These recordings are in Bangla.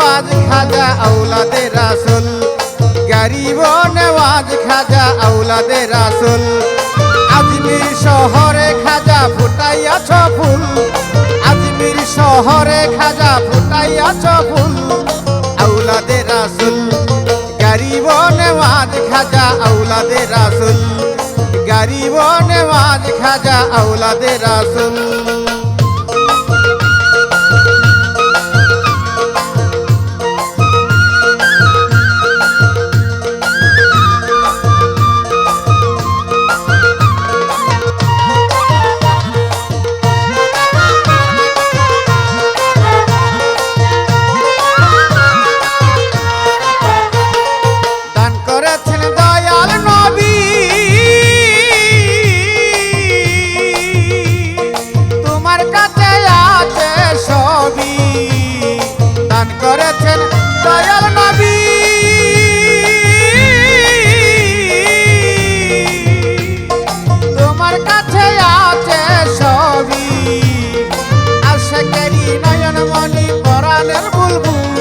নেওয়াজ খাজা আউলাদে রাসুল। গরিব নেওয়াজ খাজা আউলাদে রাসুল। আজমির শহরে খাজা ফুটাইয়াছ ফুল। আজমির শহরে খাজা ফুটাইয়াছ ফুল। আউলাদে রাসুল। গরিব নেওয়াজ খাজা আউলাদে রাসুল। গরিব নেওয়াজ খাজা আউলাদে রাসুল। করেছেন দয়াল নবী। তোমার কাছে আছে সবই। আশেকেরি নয়ন মণি পরাণের বুলবুল।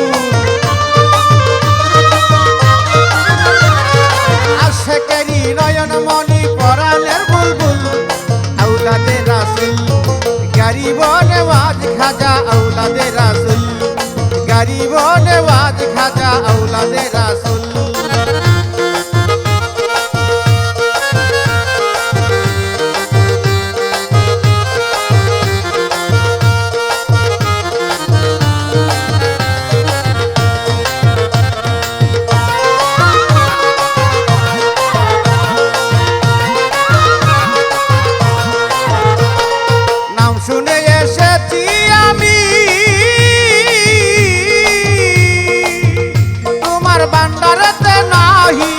আশেকেরি নয়ন মণি পরাণের বুলবুল। আউলাদে রাসুল, গরিব নেওয়াজ খাজা আউলাদে রাসুল। গরিব নেওয়াজ খাজা আউলাদের রাসুল তোমার বান্ডারেতে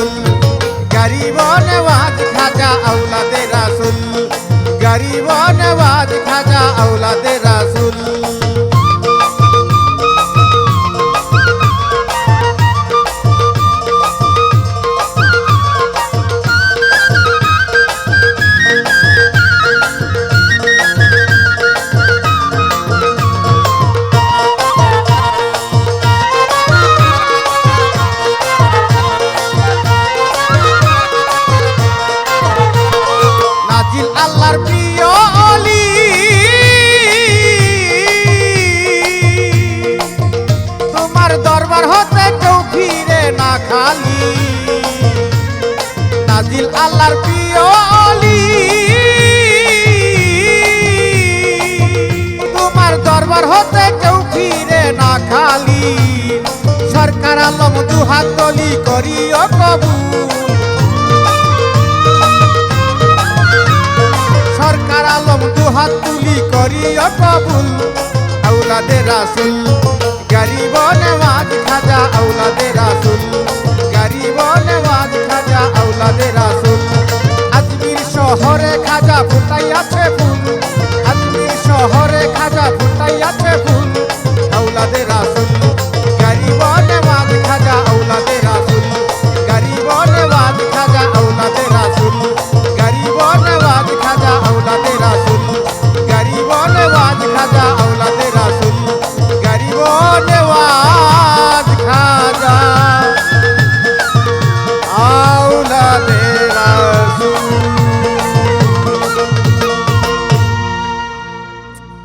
রাসুল। গরিব নেওয়াজ খাজা আউলাদে রাসুল। গরিব নেওয়াজ খাজা আউলাদে রাসুল। হতে কেউ ফিরে না খালি। নাজিল আল্লাহর প্রিয় অলি তোমার দরবার হতে কেউ ফিরে না খালি। সরকার আলম দুহাত তলি করিও কবুল। সরকার আলম দুহাত তুলি করিও কবুল। আউলাদে রাসুল গরিব নেওয়াজ খাজা আউলাদে রাসুল। গরিব নেওয়াজ খাজা আউলাদে রাসুল।